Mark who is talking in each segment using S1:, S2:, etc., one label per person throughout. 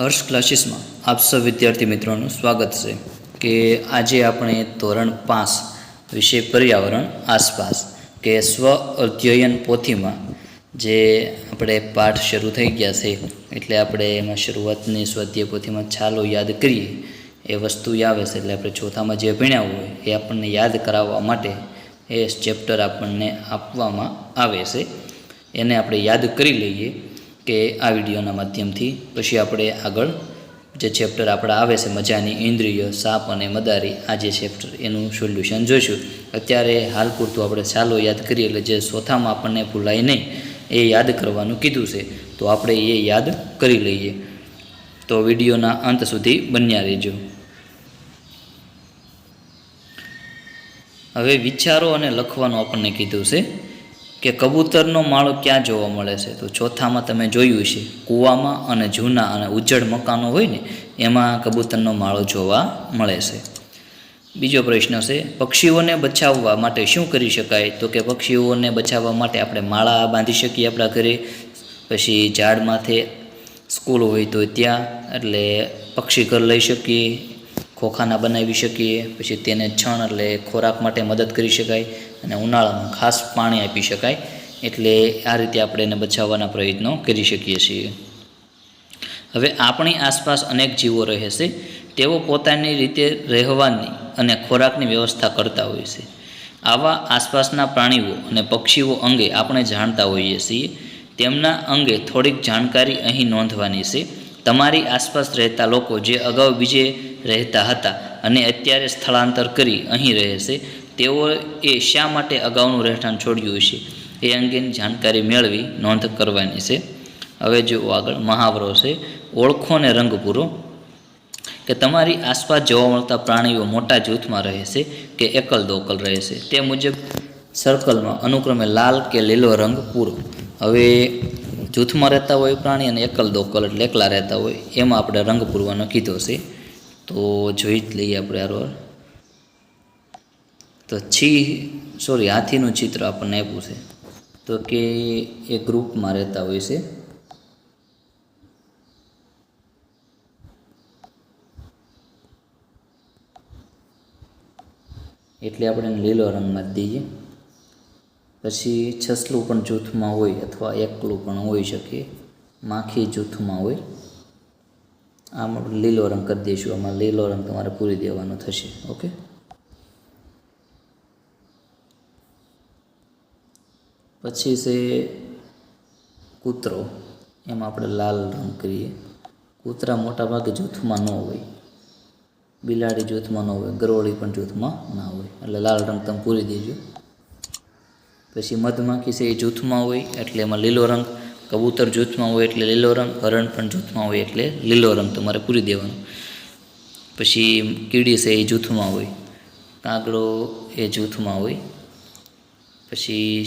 S1: હર્ષ ક્લાસીસમાં આપ સૌ વિદ્યાર્થી મિત્રોનું સ્વાગત છે કે આજે આપણે ધોરણ પાંચ વિષય પર્યાવરણ આસપાસ કે સ્વ અધ્યયન પોથીમાં જે આપણે પાઠ શરૂ થઈ ગયા છે એટલે આપણે એમાં શરૂઆતની સ્વાધ્યાય પોથીમાં છાલો યાદ કરીએ. એ વસ્તુ આવે છે એટલે આપણે ચોથામાં જે ભણ્યા હોય એ આપણને યાદ કરાવવા માટે એ ચેપ્ટર આપણને આપવામાં આવે છે. એને આપણે યાદ કરી લઈએ. કે આ વિડીયોના માધ્યમથી પછી આપણે આગળ જે ચેપ્ટર આપણે આવે છે, મજાની ઇન્દ્રિય, સાપ અને મદારી, આ જે ચેપ્ટર એનું સોલ્યુશન જોઈશું. અત્યારે હાલ પૂરતું આપણે ચાલો યાદ કરીએ, એટલે જે ચોથામાં આપણને ભૂલાય નહીં, એ યાદ કરવાનું કીધું છે. તો આપણે એ યાદ કરી લઈએ. તો વિડીયોના અંત સુધી બન્યા રહેજો. હવે વિચારો અને લખવાનું આપણને કીધું છે. કે કબૂતરનો માળો ક્યાં જોવા મળે છે? તો ચોથામાં તમે જોયું છે કૂવામાં અને જૂના અને ઉજ્જડ મકાનો હોય ને, એમાં કબૂતરનો માળો જોવા મળે છે. બીજો પ્રશ્ન છે, પક્ષીઓને બચાવવા માટે શું કરી શકાય? તો કે પક્ષીઓને બચાવવા માટે આપણે માળા બાંધી શકીએ આપણા ઘરે? પછી ઝાડ માથે સ્કૂલ હોય તો ત્યાં, એટલે પક્ષી ઘર લઈ શકીએ, ખોખાના બનાવી શકીએ, પછી તેને છણ એટલે ખોરાક માટે મદદ કરી શકાય. અને ઉનાળામાં ખાસ પાણી આપી શકાય એટલે આ રીતે આપણે એને બચાવવાના પ્રયત્નો કરી શકીએ છીએ. હવે આપણી આસપાસ અનેક જીવો રહે છે, તેઓ પોતાની રીતે રહેવાની અને ખોરાકની વ્યવસ્થા કરતા હોય છે. આવા આસપાસના પ્રાણીઓ અને પક્ષીઓ અંગે આપણે જાણતા હોઈએ છીએ. તેમના અંગે થોડીક જાણકારી અહીં નોંધવાની છે. તમારી આસપાસ રહેતા લોકો જે અગાઉ બીજે રહેતા હતા અને અત્યારે સ્થળાંતર કરી અહીં રહે છે, તેઓએ શા માટે અગાઉનું રહેઠાણ છોડ્યું છે એ અંગેની જાણકારી મેળવી નોંધ કરવાની છે. હવે જો આગળ, મહાવરો છે. ઓળખો ને રંગ પૂરો. કે તમારી આસપાસ જોવા મળતા પ્રાણીઓ મોટા જૂથમાં રહે છે કે એકલ દોકલ રહે છે? તે મુજબ સર્કલમાં અનુક્રમે લાલ કે લીલો રંગ પૂરો. હવે જૂથમાં રહેતા હોય પ્રાણી અને એકલ દોકલ એટલે એકલા રહેતા હોય, એમાં આપણે રંગ પૂરવાનો કીધો છે. તો જોઈ જ લઈએ આપણે આરોર તો છી સોરી હાથીનું ચિત્ર આપણને આપ્યું છે. તો કે એ ગ્રુપમાં રહેતા હોય છે. એટલે આપણે લીલો રંગમાં જ દઈએ. પછી છસલું પણ જૂથમાં હોય અથવા એકલું પણ હોઈ શકે. માખી જૂથમાં હોય. આમ લીલો રંગ કરી દઈશું. આમાં લીલો રંગ તમારે પૂરી દેવાનો થશે. ઓકે? પછી છે કૂતરો. એમાં આપણે લાલ રંગ કરીએ. કૂતરા મોટાભાગે જૂથમાં ન હોય. બિલાડી જૂથમાં ન હોય. ગરોળી પણ જૂથમાં ના હોય. એટલે લાલ રંગ તમે પૂરી દેજો. પછી મધમાખી છે એ જૂથમાં હોય એટલે એમાં લીલો રંગ, કબૂતર જૂથમાં હોય એટલે લીલો રંગ, હરણ પણ જૂથમાં હોય એટલે લીલો રંગ તમારે પૂરી દેવાનો. પછી કીડી છે એ જૂથમાં હોય, કાગડો એ જૂથમાં હોય, પછી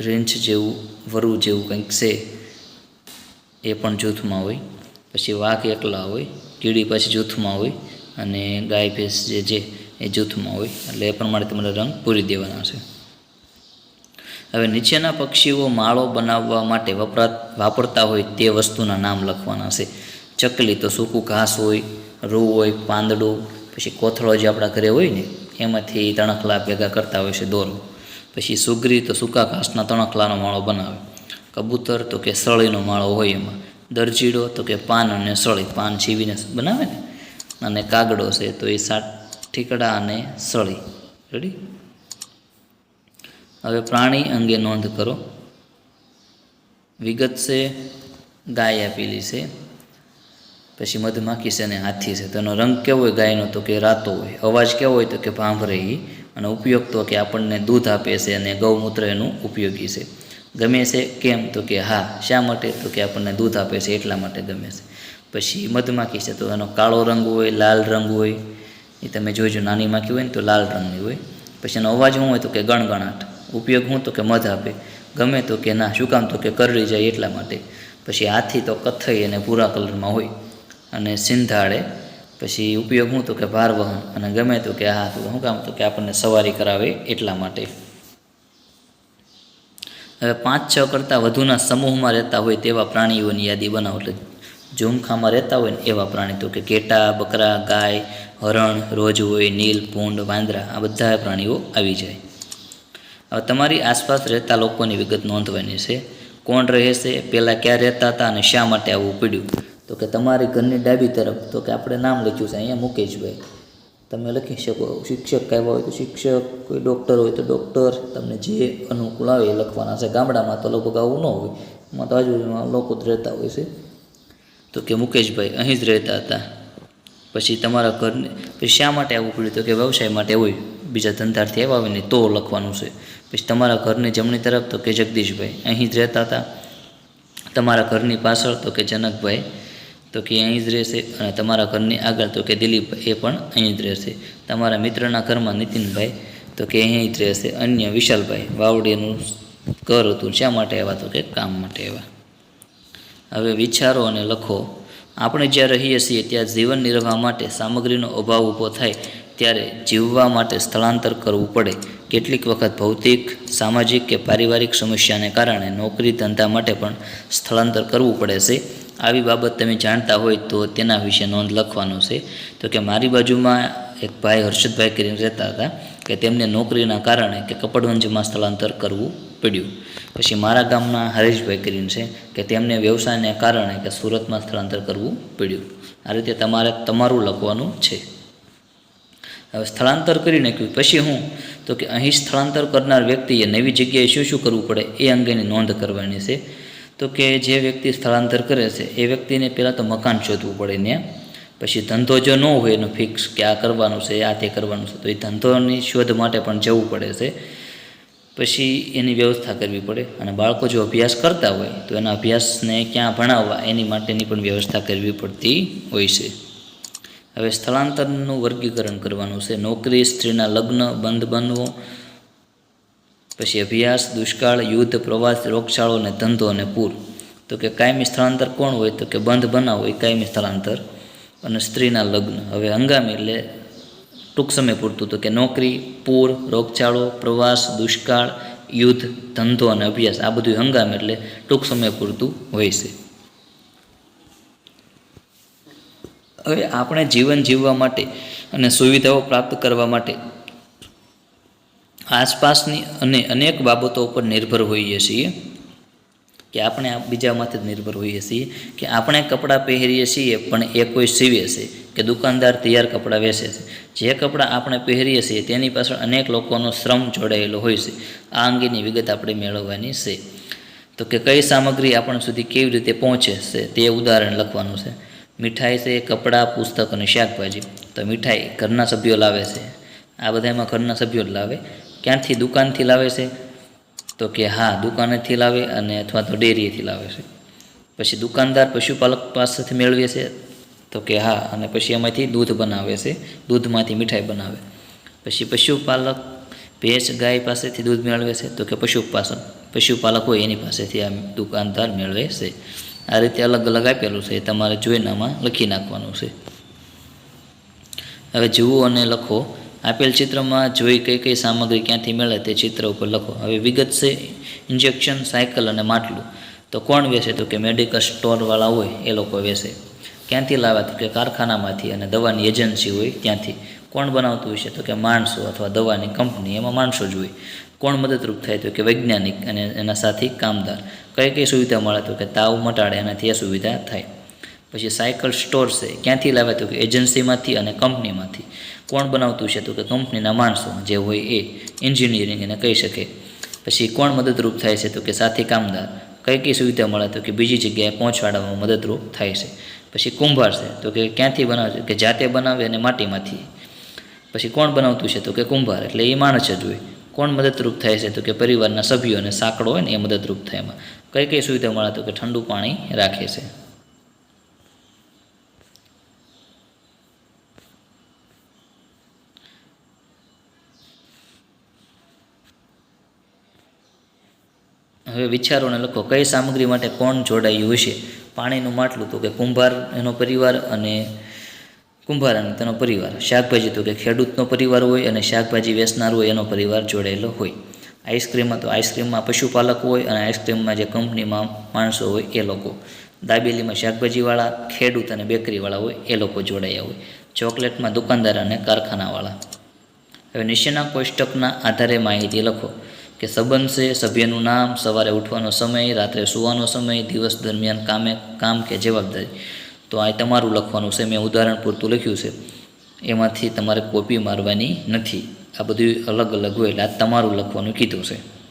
S1: રેંચ જેવું, વરુ જેવું કંઈક છે એ પણ જૂથમાં હોય, પછી વાઘ એકલા હોય, કીડી પછી જૂથમાં હોય અને ગાય ભેંસ જે છે એ જૂથમાં હોય એટલે એ પ્રમાણે તમારે રંગ પૂરી દેવાના છે. હવે નીચેના પક્ષીઓ માળો બનાવવા માટે વપરા, વાપરતા હોય તે વસ્તુના નામ લખવાના છે. ચકલી તો સૂકું ઘાસ હોય, રૂ હોય, પાંદડું, પછી કોથળો જે આપણા ઘરે હોય ને, એમાંથી તણખલા ભેગા કરતા હોય છે દોરો. પછી સુગરી તો સૂકા ઘાસના તણખલાનો માળો બનાવે. કબૂતર તો કે સળીનો માળો હોય એમાં. દરજીડો તો કે પાન અને સળી, પાન છીવીને બનાવે ને? અને કાગડો છે તો એ સાત અને સળી. રેડી હવે પ્રાણી અંગે નોંધ કરો. વિગત છે, ગાય આપેલી છે. પછી મધમાખી છે અને હાથી છે. તેનો રંગ કેવો હોય, ગાયનો તો કે રાતો હોય. અવાજ કેવો હોય તો કે ભાંભરે અને ઉપયોગ તો કે આપણને દૂધ આપે છે અને ગૌમૂત્ર એનું ઉપયોગી છે. ગમે છે કેમ તો કે હા, શા માટે તો કે આપણને દૂધ આપે છે, એટલા માટે ગમે છે. પછી મધમાખી છે તો એનો કાળો રંગ હોય, લાલ રંગ હોય. એ તમે જોઈજો નાની માખી હોય ને તો લાલ રંગની હોય. પછી એનો અવાજ શું હોય તો કે ગણગણાટ. ઉપયોગ હું તો કે મધ આપે. ગમે તો કે ના, શું કામ તો કે કરડી જાય એટલા માટે. પછી હાથી તો કથ્થઈ અને ભૂરા કલરમાં હોય. અને સિંધાળે પછી ઉપયોગ હું તો કે ભારવહન અને ગમે તો કે હા તો શું કામ તો કે આપણને સવારી કરાવે એટલા માટે. હવે પાંચ છ કરતાં વધુના સમૂહમાં રહેતા હોય તેવા પ્રાણીઓની યાદી બનાવો. એટલે ઝૂમખામાં રહેતા હોય ને એવા પ્રાણી તો કે ઘેટા, બકરા, ગાય, હરણ, રોજ હોય, નીલ, પૂંડ, વાંદરા, આ બધા પ્રાણીઓ આવી જાય. હવે તમારી આસપાસ રહેતા લોકોની વિગત નોંધવાની છે. કોણ રહે છે પહેલાં ક્યાં રહેતા હતા અને શા માટે આવવું પડ્યું? તો કે તમારી ઘરની ડાબી તરફ, તો કે આપણે નામ લખ્યું છે, અહીંયા મુકેશભાઈ. તમે લખી શકો, શિક્ષક કહેવા હોય તો શિક્ષક, કોઈ ડૉક્ટર હોય તો ડૉક્ટર. તમને જે અનુકૂળ આવે એ લખવાના છે. ગામડામાં તો લગભગ આવું ન હોય. એમાં તો આજુબાજુમાં લોકો જ રહેતા હોય છે. તો કે મુકેશભાઈ, અહીં જ રહેતા હતા. પછી તમારા ઘરને, પછી શા માટે આવવું પડ્યું? તો કે વ્યવસાય માટે હોય. બીજા ધંધાર્થી આવ્યા હોય ને તો લખવાનું છે. પછી તમારા ઘરની જમણી તરફ તો કે જગદીશભાઈ, અહીં જ રહેતા હતા. તમારા ઘરની પાછળ તો કે જનકભાઈ, તો કે અહીં જ રહેશે. અને તમારા ઘરની આગળ તો કે દિલીપભાઈ, એ પણ અહીં જ રહેશે. તમારા મિત્રના ઘરમાં નીતિનભાઈ, તો કે અહીં જ રહેશે. અન્ય વિશાલભાઈ, વાવડીનું ઘર હતું. શા માટે આવ્યા તો કે કામ માટે આવ્યા? હવે વિચારો અને લખો. આપણે જ્યાં રહીએ છીએ, ત્યાં જીવન નિર્વાહ માટે સામગ્રીનો અભાવ ઊભો થાય. ત્યારે જીવવા માટે સ્થળાંતર કરવું પડે. કેટલીક વખત ભૌતિક, સામાજિક કે પારિવારિક સમસ્યાને કારણે નોકરી ધંધા માટે પણ સ્થળાંતર કરવું પડે છે. આવી બાબત તમે જાણતા હોય તો તેના વિશે નોંધ લખવાનો છે. તો કે મારી બાજુમાં એક ભાઈ હર્ષદભાઈ કરીને રહેતા હતા કે તેમને નોકરીના કારણે કે કપડવંજમાં સ્થળાંતર કરવું પડ્યું. પછી મારા ગામના હરેશભાઈ કરીને છે કે તેમને વ્યવસાયને કારણે કે સુરતમાં સ્થળાંતર કરવું પડ્યું. આ રીતે તમારે તમારું લખવાનું છે. હવે સ્થળાંતર કરી નાખ્યું. પછી હું તો કે અહીં સ્થળાંતર કરનાર વ્યક્તિએ નવી જગ્યાએ શું શું કરવું પડે એ અંગેની નોંધ કરવાની છે. તો કે જે વ્યક્તિ સ્થળાંતર કરે છે એ વ્યક્તિને પહેલાં તો મકાન શોધવું પડે ને. પછી ધંધો જો ન હોય એનો ફિક્સ કે આ કરવાનું છે, આ તે કરવાનું છે, તો એ ધંધોની શોધ માટે પણ જવું પડે છે. પછી એની વ્યવસ્થા કરવી પડે. અને બાળકો જો અભ્યાસ કરતા હોય તો એના અભ્યાસને ક્યાં ભણાવવા એની માટેની પણ વ્યવસ્થા કરવી પડતી હોય છે. હવે સ્થળાંતરનું વર્ગીકરણ કરવાનું છે. નોકરી, સ્ત્રીના લગ્ન બંધ બનવો પછી અભ્યાસ, દુષ્કાળ, યુદ્ધ, પ્રવાસ, રોગચાળો અને ધંધો અને પૂર. તો કે કાયમી સ્થળાંતર કોણ હોય? તો કે બંધ બનાવો એ કાયમી સ્થળાંતર. અને સ્ત્રીના લગ્ન. હવે હંગામી એટલે ટૂંક સમય પૂરતું. તો કે નોકરી, પૂર, રોગચાળો, પ્રવાસ, દુષ્કાળ, યુદ્ધ, ધંધો અને અભ્યાસ. આ બધું હંગામ એટલે ટૂંક સમય પૂરતું હોય છે. હવે આપણે જીવન જીવવા માટે અને સુવિધાઓ પ્રાપ્ત કરવા માટે આસપાસની અને અનેક બાબતો ઉપર નિર્ભર હોઈએ છીએ કે આપણે બીજામાંથી જ નિર્ભર હોઈએ છીએ કે આપણે કપડાં પહેરીએ છીએ પણ એ કોઈ સીવે છે કે દુકાનદાર તૈયાર કપડાં વેચે છે. જે કપડાં આપણે પહેરીએ છીએ તેની પાછળ અનેક લોકોનો શ્રમ જોડાયેલો હોય છે. આ અંગેની વિગત આપણે મેળવવાની છે. તો કે કઈ સામગ્રી આપણ સુધી કેવી રીતે પહોંચે છે તે ઉદાહરણ લખવાનું છે. મીઠાઈ છે, કપડાં, પુસ્તક અને શાકભાજી. તો મીઠાઈ ઘરના સભ્યો લાવે છે. આ બધામાં ઘરના સભ્યો જ લાવે. ક્યાંથી દુકાનથી લાવે છે? તો કે હા, દુકાનેથી લાવે અને અથવા તો ડેરીએથી લાવે છે. પછી દુકાનદાર પશુપાલક પાસેથી મેળવે છે. તો કે હા, અને પછી એમાંથી દૂધ બનાવે છે. દૂધમાંથી મીઠાઈ બનાવે. પછી પશુપાલક ભેંસ ગાય પાસેથી દૂધ મેળવે છે. તો કે પશુપાસન પશુપાલક હોય એની પાસેથી આ દુકાનદાર મેળવે છે. આ રીતે અલગ અલગ આપેલું છે તમારે જોઈને આમાં લખી નાખવાનું છે. હવે જુઓ અને લખો. આપેલ ચિત્રમાં જોઈ કઈ કઈ સામગ્રી ક્યાંથી મળે તે ચિત્ર ઉપર લખો. હવે વિગત છે ઇન્જેક્શન સાયકલ અને માટલું. તો કોણ વેચે તો કે મેડિકલ સ્ટોરવાળા હોય, એ લોકો વેચે ક્યાંથી લાવ્યા કે કારખાનામાંથી અને દવાની એજન્સી હોય ત્યાંથી. કોણ બનાવતું હશે તો કે માણસો અથવા દવાની કંપની એમાં માણસો જ હોય. કોણ મદદરૂપ થાય તો કે વૈજ્ઞાનિક અને એના સાથી કામદાર. કઈ કઈ સુવિધા મળે તો કે તાવ મટાડે, એનાથી એ સુવિધા થાય. પછી સાયકલ સ્ટોર છે, ક્યાંથી લાવે તો કે એજન્સીમાંથી અને કંપનીમાંથી. કોણ બનાવતું છે તો કે કંપનીના માણસો, જે હોય એ એન્જિનિયરિંગ એને કહી શકે. પછી કોણ મદદરૂપ થાય છે તો કે સાથી કામદાર. કઈ કઈ સુવિધા મળે તો કે બીજી જગ્યાએ પહોંચાડવામાં મદદરૂપ થાય છે. પછી કુંભાર છે તો કે ક્યાંથી બનાવે, કે જાતે બનાવે અને માટીમાંથી. પછી કોણ બનાવતું છે તો કે કુંભાર, એટલે એ માણસ જ હોય. કોણ મદદરૂપ થાય છે? તો કે પરિવારના સભ્યો અને સાંકડો હોય ને, એ મદદરૂપ થાય એમાં. કઈ કઈ સુવિધા મળે? તો કે ઠંડુ પાણી રાખે છે. હવે વિચારોને લખો, કઈ સામગ્રી માટે કોણ જોડાયું હશે? પાણીનું માટલું, તો કે કુંભાર એનો પરિવાર અને કુંભાર અને તેનો પરિવાર. શાકભાજી તો કે ખેડૂતનો પરિવાર હોય અને શાકભાજી વેચનાર હોય એનો પરિવાર જોડાયેલો હોય. આઈસ્ક્રીમમાં તો આઈસ્ક્રીમમાં પશુપાલક હોય અને આઈસ્ક્રીમમાં જે કંપનીમાં માણસો હોય એ લોકો. દાબેલીમાં શાકભાજીવાળા, ખેડૂત અને બેકરીવાળા હોય એ લોકો જોડાયા હોય. ચોકલેટમાં દુકાનદાર અને કારખાનાવાળા. હવે નીચેના કોષ્ટકના આધારે માહિતી લખો કે સંબંધ છે, સભ્યનું નામ, સવારે ઉઠવાનો સમય, રાત્રે સૂવાનો સમય, દિવસ દરમિયાન કામે કામ કે જવાબદારી. તો આ તમારું લખવાનું છે. મેં ઉદાહરણ પૂરતું લખ્યું છે. એમાંથી તમારે કોપી મારવાની નથી. આ બધું અલગ અલગ હોય એટલે આ તમારું લખવાનું કીધું છે.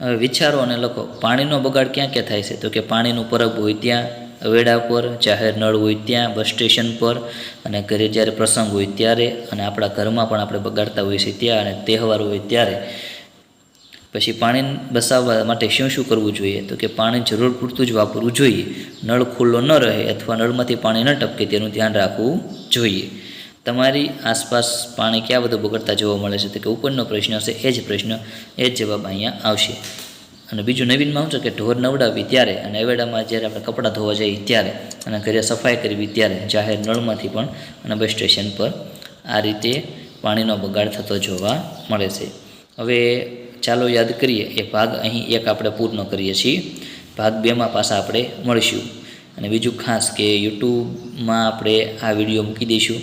S1: હવે વિચારો અને લખો. પાણીનો બગાડ ક્યાં ક્યાં થાય છે? તો કે પાણીનું પરબ હોય ત્યાં, અવેડા પર, જાહેર નળ હોય ત્યાં, બસ સ્ટેશન પર, અને ઘરે જ્યારે પ્રસંગ હોય ત્યારે, અને આપણા ઘરમાં પણ આપણે બગાડતા હોઈએ છીએ ત્યાં, અને તહેવાર હોય ત્યારે પછી પાણી બસાવવા માટે શું શું કરવું જોઈએ? તો કે પાણી જરૂર પૂરતું જ વાપરવું જોઈએ. નળ ખુલ્લો ન રહે અથવા નળમાંથી પાણી ન ટપકે તેનું ધ્યાન રાખવું જોઈએ. તમારી આસપાસ પાણી ક્યાં બધું બગડતા જોવા મળે છે? તો કે ઉપરનો પ્રશ્ન હશે, એ જ પ્રશ્ન, એ જ જવાબ અહીંયા આવશે. અને બીજું નવીનમાં શું છે કે ઢોર નવડાવી ત્યારે અને અવેડામાં જ્યારે આપણે કપડાં ધોવા જઈએ ત્યારે અને ઘરે સફાઈ કરવી ત્યારે જાહેર નળમાંથી પણ અને બસ સ્ટેશન પર આ રીતે પાણીનો બગાડ થતો જોવા મળે છે. હવે ચાલો યાદ કરીએ, એ ભાગ અહીં એક આપણે પૂર્ણ કરીએ છીએ. ભાગ બેમાં પાછા આપણે મળીશું. અને બીજું ખાસ કે યુટ્યુબમાં આપણે આ વીડિયો મૂકી દઈશું.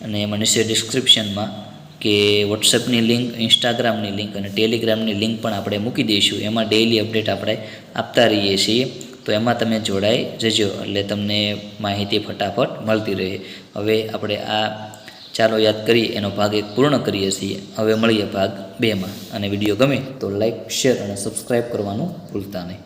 S1: અને એમાં નીચે ડિસ્ક્રિપ્શનમાં કે વોટ્સએપની લિંક ઇન્સ્ટાગ્રામની લિંક અને ટેલિગ્રામની લિંક પણ આપણે મૂકી દઈશું. એમાં ડેઈલી અપડેટ આપણે આપતા રહીએ છીએ. તો એમાં તમે જોડાઈ જજો એટલે તમને માહિતી ફટાફટ મળતી રહે. હવે આપણે આ ચાલો યાદ કરીએ એનો ભાગ એક પૂર્ણ કરીએ છીએ. હવે મળીએ ભાગ બેમાં. અને વીડિયો ગમે તો લાઈક શેર અને સબસ્ક્રાઈબ કરવાનું ભૂલતા નહીં.